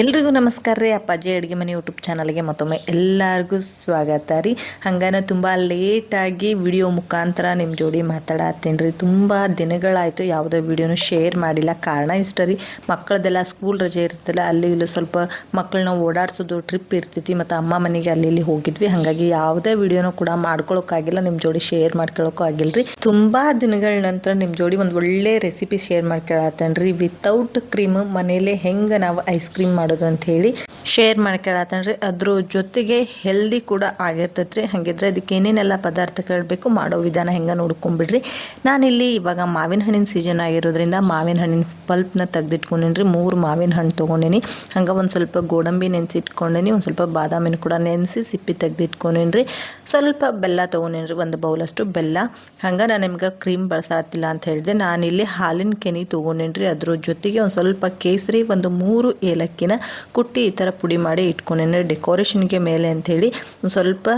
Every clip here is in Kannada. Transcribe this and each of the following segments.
ಎಲ್ರಿಗೂ ನಮಸ್ಕಾರ ರೀ ಅಪ್ಪಾಜಿ ಅಡುಗೆ ಮನೆ ಯೂಟ್ಯೂಬ್ ಚಾನಲ್ಗೆ ಮತ್ತೊಮ್ಮೆ ಎಲ್ಲರಿಗೂ ಸ್ವಾಗತ ರೀ. ಹಂಗಾನ ತುಂಬ ಲೇಟಾಗಿ ವಿಡಿಯೋ ಮುಖಾಂತರ ನಿಮ್ಮ ಜೋಡಿ ಮಾತಾಡತ್ತೀನಿ ರೀ. ತುಂಬ ದಿನಗಳಾಯಿತು ಯಾವುದೇ ವಿಡಿಯೋನು ಶೇರ್ ಮಾಡಿಲ್ಲ. ಕಾರಣ ಇಷ್ಟ ರೀ, ಮಕ್ಕಳದೆಲ್ಲ ಸ್ಕೂಲ್ ರಜೆ ಇರ್ತಲ್ಲ ಅಲ್ಲಿ ಇಲ್ಲಿ ಸ್ವಲ್ಪ ಮಕ್ಕಳನ್ನ ಓಡಾಡಿಸೋದು ಟ್ರಿಪ್ ಇರ್ತೈತಿ ಮತ್ತು ಅಮ್ಮ ಮನೆಗೆ ಅಲ್ಲಿ ಇಲ್ಲಿ ಹೋಗಿದ್ವಿ. ಹಾಗಾಗಿ ಯಾವುದೇ ವಿಡಿಯೋನು ಕೂಡ ಮಾಡ್ಕೊಳೋಕ್ಕಾಗಿಲ್ಲ ನಿಮ್ಮ ಜೋಡಿ ಶೇರ್ ಮಾಡ್ಕೊಳ್ಳೋಕ್ಕೂ ಆಗಿಲ್ಲ ರೀ. ತುಂಬ ದಿನಗಳ ನಂತರ ನಿಮ್ಮ ಜೋಡಿ ಒಂದು ಒಳ್ಳೆ ರೆಸಿಪಿ ಶೇರ್ ಮಾಡ್ಕೊಳತ್ತೇನೆ ರೀ ವಿತೌಟ್ ಕ್ರೀಮ್ ಮನೇಲೆ ಹೆಂಗೆ ನಾವು ಐಸ್ ಕ್ರೀಮ್ ಮಾಡೋದು ಅಂತ ಹೇಳಿ ಶೇರ್ ಮಾಡ್ಕೊಳತ್ತನ್ರಿ ಅದ್ರ ಜೊತೆಗೆ ಹೆಲ್ದಿ ಕೂಡ ಆಗಿರ್ತೈತೆ ಹಂಗಿದ್ರೆ ಅದಕ್ಕೆ ಏನೇನೆಲ್ಲ ಪದಾರ್ಥಗಳು ಬೇಕು ಮಾಡೋ ವಿಧಾನ ಹೆಂಗೆ ನೋಡ್ಕೊಂಬಿಡ್ರಿ. ನಾನಿಲ್ಲಿ ಇವಾಗ ಮಾವಿನ ಹಣ್ಣಿನ ಸೀಸನ್ ಆಗಿರೋದ್ರಿಂದ ಮಾವಿನ ಹಣ್ಣಿನ ಪಲ್ಪ್ನ ತೆಗ್ದಿಟ್ಕೊಂಡೇನಿ ಮೂರು ಮಾವಿನ ಹಣ್ಣು ತೊಗೊಂಡೇನಿ. ಹಂಗೆ ಒಂದು ಸ್ವಲ್ಪ ಗೋಡಂಬಿ ನೆನೆಸಿಟ್ಕೊಂಡೇನಿ. ಒಂದು ಸ್ವಲ್ಪ ಬಾದಾಮಿನ ಕೂಡ ನೆನೆಸಿ ಸಿಪ್ಪಿ ತೆಗ್ದಿಟ್ಕೊಂಡೇನಿ ಸ್ವಲ್ಪ ಬೆಲ್ಲ ತೊಗೊಂಡೇನಿ ಒಂದು ಬೌಲಷ್ಟು ಬೆಲ್ಲ. ಹಂಗೆ ನಾನು ನಿಮ್ಗೆ ಕ್ರೀಮ್ ಬಳಸಾತಿಲ್ಲ ಅಂತ ಹೇಳಿದೆ. ನಾನಿಲ್ಲಿ ಹಾಲಿನ ಕೆನಿ ತೊಗೊಂಡೇನಿ ಅದ್ರ ಜೊತೆಗೆ ಒಂದು ಸ್ವಲ್ಪ ಕೇಸರಿ, ಒಂದು ಮೂರು ಏಲಕ್ಕಿನ ಕುಟ್ಟಿ ಈ ಥರ ಪುಡಿ ಮಾಡಿ ಇಟ್ಕೊಂಡೇನೆ ಡೆಕೋರೇಷನ್ಗೆ ಮೇಲೆ ಅಂಥೇಳಿ ಸ್ವಲ್ಪ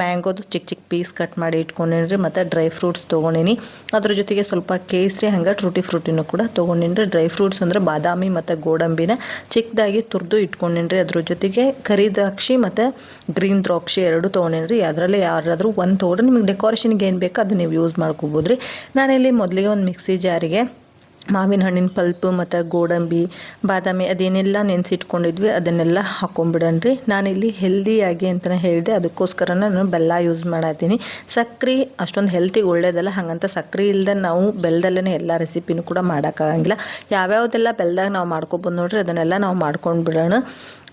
ಮ್ಯಾಂಗೋದು ಚಿಕ್ಕ ಚಿಕ್ಕ ಪೀಸ್ ಕಟ್ ಮಾಡಿ ಇಟ್ಕೊಂಡೇನಿ ಮತ್ತು ಡ್ರೈ ಫ್ರೂಟ್ಸ್ ತೊಗೊಂಡೇನಿ. ಅದ್ರ ಜೊತೆಗೆ ಸ್ವಲ್ಪ ಕೇಸರಿ ಹಂಗೆ ಟ್ರೂಟಿ ಫ್ರೂಟಿನೂ ಕೂಡ ತೊಗೊಂಡೇನಿ. ಡ್ರೈ ಫ್ರೂಟ್ಸ್ ಅಂದರೆ ಬಾದಾಮಿ ಮತ್ತು ಗೋಡಂಬಿನ ಚಿಕ್ಕದಾಗಿ ತುರಿದು ಇಟ್ಕೊಂಡೇನಿ ಅದ್ರ ಜೊತೆಗೆ ಕರಿ ದ್ರಾಕ್ಷಿ ಮತ್ತು ಗ್ರೀನ್ ದ್ರಾಕ್ಷಿ ಎರಡು ತೊಗೊಂಡೇನ್ರಿ ಅದರಲ್ಲಿ ಯಾರಾದರೂ ಒಂದು ತೊಗೊಂಡ್ರೆ ನಿಮಗೆ ಡೆಕೋರೇಷನ್ಗೆ ಏನು ಬೇಕೋ ಅದನ್ನ ನೀವು ಯೂಸ್ ಮಾಡ್ಕೋಬೋದು ರೀ ನಾನಿಲ್ಲಿ ಮೊದಲಿಗೆ ಒಂದು ಮಿಕ್ಸಿ ಜಾರಿಗೆ ಮಾವಿನ ಹಣ್ಣಿನ ಪಲ್ಪು ಮತ್ತು ಗೋಡಂಬಿ, ಬಾದಾಮಿ ಅದೇನೆಲ್ಲ ನೆನೆಸಿಟ್ಕೊಂಡಿದ್ವಿ, ಅದನ್ನೆಲ್ಲ ಹಾಕೊಂಡ್ಬಿಡಣ್ರಿ ನಾನಿಲ್ಲಿ ಹೆಲ್ದಿಯಾಗಿ ಅಂತಲೇ ಹೇಳಿದೆ, ಅದಕ್ಕೋಸ್ಕರ ನಾನು ಬೆಲ್ಲ ಯೂಸ್ ಮಾಡತ್ತೀನಿ ಸಕ್ಕರೆ ಅಷ್ಟೊಂದು ಹೆಲ್ತಿಗೆ ಒಳ್ಳೇದಲ್ಲ, ಹಾಗಂತ ಸಕ್ಕರೆ ಇಲ್ಲದೆ ನಾವು ಬೆಲ್ಲದಲ್ಲೇ ಎಲ್ಲ ರೆಸಿಪಿನೂ ಕೂಡ ಮಾಡೋಕ್ಕಾಗಂಗಿಲ್ಲ ಯಾವ್ಯಾವುದೆಲ್ಲ ಬೆಲ್ಲದಾಗ ನಾವು ಮಾಡ್ಕೊಬೋದು ನೋಡ್ರಿ, ಅದನ್ನೆಲ್ಲ ನಾವು ಮಾಡ್ಕೊಂಡು ಬಿಡೋಣ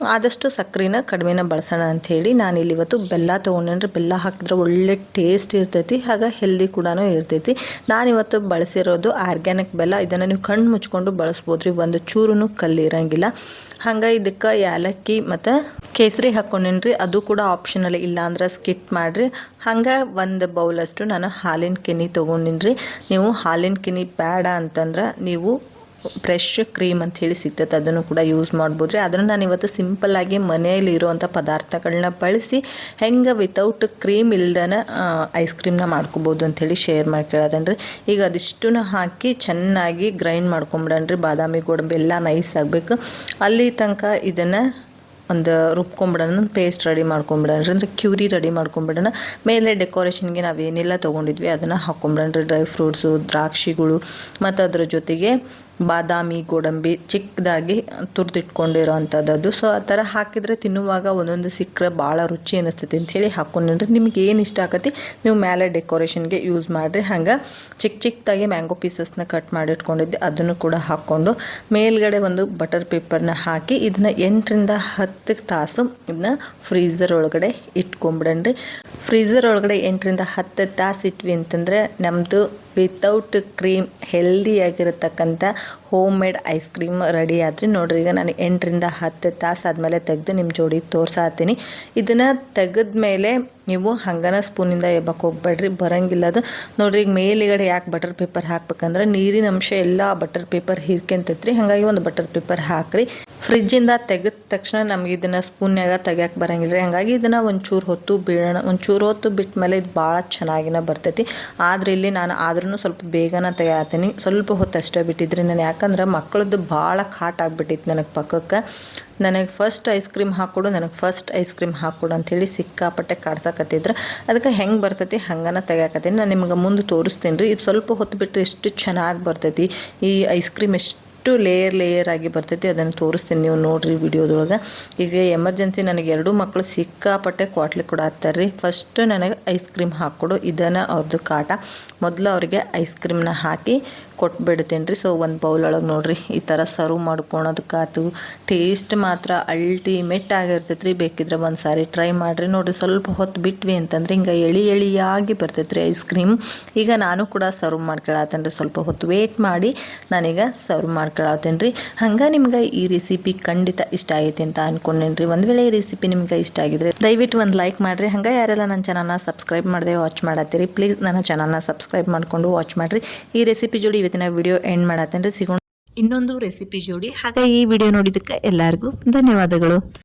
ಆದಷ್ಟು ಸಕ್ಕರೆನ ಕಡಿಮೆನ ಬಳಸೋಣ ಅಂಥೇಳಿ ನಾನಿಲ್ಲಿ ಇವತ್ತು ಬೆಲ್ಲ ತೊಗೊಂಡ್ರೆ ಬೆಲ್ಲ ಹಾಕಿದ್ರೆ ಒಳ್ಳೆ ಟೇಸ್ಟ್ ಇರ್ತೈತಿ ಹಾಗೆ ಹೆಲ್ದಿ ಕೂಡ ಇರ್ತೈತಿ. ನಾನಿವತ್ತು ಬಳಸಿರೋದು ಆರ್ಗ್ಯಾನಿಕ್ ಬೆಲ್ಲ. ಇದನ್ನು ನೀವು ಕಣ್ಣು ಮುಚ್ಕೊಂಡು ಬಳಸ್ಬೋದು ರೀ ಒಂದು ಚೂರು ಕಲ್ಲಿರಂಗಿಲ್ಲ. ಹಂಗೆ ಇದಕ್ಕೆ ಏಲಕ್ಕಿ ಮತ್ತು ಕೇಸರಿ ಹಾಕ್ಕೊಂಡೇನ್ರಿ ಅದು ಕೂಡ ಆಪ್ಷನಲ್ ಇಲ್ಲ ಅಂದ್ರೆ ಸ್ಕಿಟ್ ಮಾಡಿರಿ. ಹಂಗೆ ಒಂದು ಬೌಲಷ್ಟು ನಾನು ಹಾಲಿನ ಕೆನಿ ತೊಗೊಂಡಿನ್ರಿ. ನೀವು ಹಾಲಿನ ಕೆನಿ ಬೇಡ ಅಂತಂದ್ರೆ ನೀವು ಫ್ರೆಶ್ ಕ್ರೀಮ್ ಅಂತ ಹೇಳಿ ಸಿಗ್ತೈತೆ, ಅದನ್ನು ಕೂಡ ಯೂಸ್ ಮಾಡ್ಬೋದು ರೀ ಅದನ್ನು ನಾನು ಇವತ್ತು ಸಿಂಪಲ್ಲಾಗಿ ಮನೆಯಲ್ಲಿ ಇರುವಂಥ ಪದಾರ್ಥಗಳನ್ನ ಬಳಸಿ, ಹೆಂಗೆ ವಿತೌಟ್ ಕ್ರೀಮ್ ಇಲ್ದನ ಐಸ್ ಕ್ರೀಮ್ನ ಮಾಡ್ಕೋಬೋದು ಅಂಥೇಳಿ ಶೇರ್ ಮಾಡ್ಕೊಳ್ಳೋದನ್ರಿ ಈಗ ಅದಿಷ್ಟನ್ನು ಹಾಕಿ ಚೆನ್ನಾಗಿ ಗ್ರೈಂಡ್ ಮಾಡ್ಕೊಂಬಿಡನ್ರಿ. ಬಾದಾಮಿ, ಗೋಡಂಬಿ ಎಲ್ಲ ನೈಸ್ ಆಗಬೇಕು. ಅಲ್ಲಿ ತನಕ ಇದನ್ನು ಒಂದು ರುಬ್ಕೊಂಬಿಡೋಣ ಪೇಸ್ಟ್ ರೆಡಿ ಮಾಡ್ಕೊಂಬಿಡೋಣ ಅಂದರೆ ಕ್ಯೂರಿ ರೆಡಿ ಮಾಡ್ಕೊಂಬಿಡೋಣ. ಮೇಲೆ ಡೆಕೋರೇಷನ್ಗೆ ನಾವು ಏನೆಲ್ಲ ತೊಗೊಂಡಿದ್ವಿ, ಅದನ್ನು ಹಾಕ್ಕೊಂಬಿಡೋಣ ಡ್ರೈ ಫ್ರೂಟ್ಸು ದ್ರಾಕ್ಷಿಗಳು, ಮತ್ತು ಅದರ ಜೊತೆಗೆ ಬಾದಾಮಿ ಗೋಡಂಬಿ ಚಿಕ್ಕದಾಗಿ ತುರಿದಿಟ್ಕೊಂಡಿರೋ ಅಂಥದ್ದು ಸೊ ಆ ಥರ ಹಾಕಿದರೆ ತಿನ್ನುವಾಗ ಒಂದೊಂದು ಸಿಕ್ಕರೆ ಭಾಳ ರುಚಿ ಅನ್ನಿಸ್ತೈತಿ ಅಂಥೇಳಿ ಹಾಕ್ಕೊಂಡ್ರೆ ನಿಮ್ಗೆ ಏನು ಇಷ್ಟ ಆಗತ್ತೆ ನೀವು ಮೇಲೆ ಡೆಕೋರೇಷನ್ಗೆ ಯೂಸ್ ಮಾಡಿರಿ. ಹಂಗೆ ಚಿಕ್ಕ ಚಿಕ್ಕದಾಗಿ ಮ್ಯಾಂಗೋ ಪೀಸಸ್ನ ಕಟ್ ಮಾಡಿ ಇಟ್ಕೊಂಡಿದ್ದೆ ಅದನ್ನು ಕೂಡ ಹಾಕ್ಕೊಂಡು ಮೇಲ್ಗಡೆ ಒಂದು ಬಟರ್ ಪೇಪರ್ನ ಹಾಕಿ ಇದನ್ನ ಎಂಟರಿಂದ ಹತ್ತು ತಾಸು ಇದನ್ನ ಫ್ರೀಝರ್ ಒಳಗಡೆ ಇಟ್ಕೊಂಬಿಡಣ್ರಿ ಫ್ರೀಝರ್ ಒಳಗಡೆ ಎಂಟರಿಂದ ಹತ್ತು ತಾಸು ಇಟ್ವಿ ಅಂತಂದರೆ ನಮ್ಮದು without cream ಹೆಲ್ದಿಯಾಗಿರತಕ್ಕಂಥ home made ice cream ready ಆದ್ರಿ. ನೋಡ್ರಿ, ಈಗ ನಾನು ಎಂಟರಿಂದ ಹತ್ತು ತಾಸು ಆದಮೇಲೆ ತೆಗೆದು ನಿಮ್ಮ ಜೋಡಿ ತೋರ್ಸಾತೀನಿ ಇದನ್ನು ತೆಗೆದ ಮೇಲೆ ನೀವು ಹಂಗನ ಸ್ಪೂನಿಂದ ಎಬ್ಬಕ್ಕೆ ಹೋಗ್ಬೇಡ್ರಿ, ಬರಂಗಿಲ್ಲ ಅದು. ನೋಡ್ರಿ, ಈಗ ಮೇಲುಗಡೆ ಯಾಕೆ ಬಟರ್ ಪೇಪರ್ ಹಾಕ್ಬೇಕಂದ್ರೆ ನೀರಿನ ಅಂಶ ಎಲ್ಲ ಬಟರ್ ಪೇಪರ್ ಹೀರ್ಕೊಂತೈತ್ರಿ. ಹಾಗಾಗಿ ಒಂದು ಬಟರ್ ಪೇಪರ್ ಹಾಕ್ರಿ. ಫ್ರಿಜ್ಜಿಂದ ತೆಗೆದ ತಕ್ಷಣ ನಮ್ಗೆ ಇದನ್ನು ಸ್ಪೂನ್ಯಾಗ ತೆಗಿಯಕ್ಕೆ ಬರಂಗಿಲ್ಲ ರೀ ಹಾಗಾಗಿ ಇದನ್ನು ಒಂಚೂರು ಹೊತ್ತು ಬೀಳೋಣ, ಒಂಚೂರು ಹೊತ್ತು ಬಿಟ್ಟ ಮೇಲೆ ಇದು ಭಾಳ ಚೆನ್ನಾಗಿನ ಬರ್ತೈತಿ. ಆದ್ರೆ ಇಲ್ಲಿ ನಾನು ಆದ್ರೂ ಸ್ವಲ್ಪ ಬೇಗನ ತೆಗಿಯತ್ತೀನಿ ಸ್ವಲ್ಪ ಹೊತ್ತು ಅಷ್ಟೇ ಬಿಟ್ಟಿದ್ರಿ ನಾನು ಯಾಕಂದ್ರೆ ಮಕ್ಕಳದ್ದು ಭಾಳ ಕಾಟ್ ಆಗಿಬಿಟ್ಟಿತ್ತು ನನಗೆ ಪಕ್ಕಕ್ಕೆ. ನನಗೆ ಫಸ್ಟ್ ಐಸ್ ಕ್ರೀಮ್ ಹಾಕ್ಕೊಡು ನನಗೆ ಫಸ್ಟ್ ಐಸ್ ಕ್ರೀಮ್ ಹಾಕ್ಕೊಡು ಅಂಥೇಳಿ ಸಿಕ್ಕಾಪಟ್ಟೆ ಕಾಡ್ತಕತ್ತಿದ್ರು ಅದಕ್ಕೆ ಹೆಂಗೆ ಬರ್ತೈತಿ ಹಂಗನ ತೆಗಿಯಾಕತ್ತೀನಿ. ನಾನು ನಿಮ್ಗೆ ಮುಂದೆ ತೋರಿಸ್ತೀನಿ ರೀ. ಇದು ಸ್ವಲ್ಪ ಹೊತ್ತು ಬಿಟ್ಟರೆ ಎಷ್ಟು ಚೆನ್ನಾಗಿ ಬರ್ತೈತಿ. ಈ ಐಸ್ ಕ್ರೀಮ್ ಎಷ್ಟು ಎಷ್ಟು ಲೇಯರ್ ಲೇಯರ್ ಆಗಿ ಬರ್ತೈತಿ. ಅದನ್ನು ತೋರಿಸ್ತೀನಿ ನೀವು ನೋಡಿರಿ ವಿಡಿಯೋದೊಳಗೆ. ಈಗ ಎಮರ್ಜೆನ್ಸಿ ನನಗೆ ಎರಡು ಮಕ್ಕಳು ಸಿಕ್ಕಾಪಟ್ಟೆ ಕ್ವಾಟ್ಲಿ ಕೂಡ ರೀ ಫಸ್ಟ್ ನನಗೆ ಐಸ್ ಕ್ರೀಮ್ ಹಾಕ್ಕೊಡು ಇದನ್ನು ಅವ್ರದ್ದು ಕಾಟ. ಮೊದಲು ಅವರಿಗೆ ಐಸ್ ಕ್ರೀಮ್ನ ಹಾಕಿ ಕೊಟ್ಬಿಡ್ತೀನಿ ರೀ ಸೊ ಒಂದು ಬೌಲ್ ಒಳಗೆ ನೋಡಿರಿ. ಈ ಥರ ಸರ್ವ್ ಮಾಡ್ಕೊಳೋದಕ್ಕಾತು ಟೇಸ್ಟ್ ಮಾತ್ರ ಅಲ್ಟಿಮೇಟ್ ಆಗಿರ್ತೈತೆ ರೀ ಬೇಕಿದ್ರೆ ಒಂದು ಸಾರಿ ಟ್ರೈ ಮಾಡಿರಿ. ನೋಡಿರಿ ಸ್ವಲ್ಪ ಹೊತ್ತು ಬಿಟ್ವಿ ಅಂತಂದ್ರೆ ಹಿಂಗೆ ಎಳಿ ಎಳಿಯಾಗಿ ಬರ್ತೈತೆ ರೀ ಐಸ್ ಕ್ರೀಮ್ ಈಗ ನಾನು ಕೂಡ ಸರ್ವ್ ಮಾಡ್ಕೊಳತ್ತೇನೆ ರೀ ಸ್ವಲ್ಪ ಹೊತ್ತು ವೇಟ್ ಮಾಡಿ ನಾನೀಗ ಸರ್ವ್ ಮಾಡ್ಕೊಳತ್ತೇನೆ ರೀ ಹಂಗೆ ನಿಮ್ಗೆ ಈ ರೆಸಿಪಿ ಖಂಡಿತ ಇಷ್ಟ ಆಗೈತಿ ಅಂತ ಅಂದ್ಕೊಂಡೇನಿ ರೀ ಒಂದು ವೇಳೆ ಈ ರೆಸಿಪಿ ನಿಮ್ಗೆ ಇಷ್ಟ ಆಗಿದ್ರೆ ದಯವಿಟ್ಟು ಒಂದು ಲೈಕ್ ಮಾಡಿರಿ. ಹಂಗೆ ಯಾರೆಲ್ಲ ನನ್ನ ಚಾನಲ್ನ ಸಬ್ಸ್ಕ್ರೈಬ್ ಮಾಡದೆ ವಾಚ್ ಮಾಡತ್ತೀರಿ ಪ್ಲೀಸ್ ನನ್ನ ಚಾನಲ್ನ ಸಬ್ಸ್ಕ್ರೈಬ್ ಮಾಡಿಕೊಂಡು ವಾಚ್ ಮಾಡಿರಿ. ಈ ರೆಸಿಪಿ ಜೋಡಿ ಇವತ್ತಿನ ವಿಡಿಯೋ ಎಂಡ್ ಮಾಡತ್ತೇನೆ ಸಿಗೋಣ ಇನ್ನೊಂದು ರೆಸಿಪಿ ಜೋಡಿ. ಹಾಗೆ ಈ ವಿಡಿಯೋ ನೋಡಿದ್ದಕ್ಕೆ ಎಲ್ಲರಿಗೂ ಧನ್ಯವಾದಗಳು.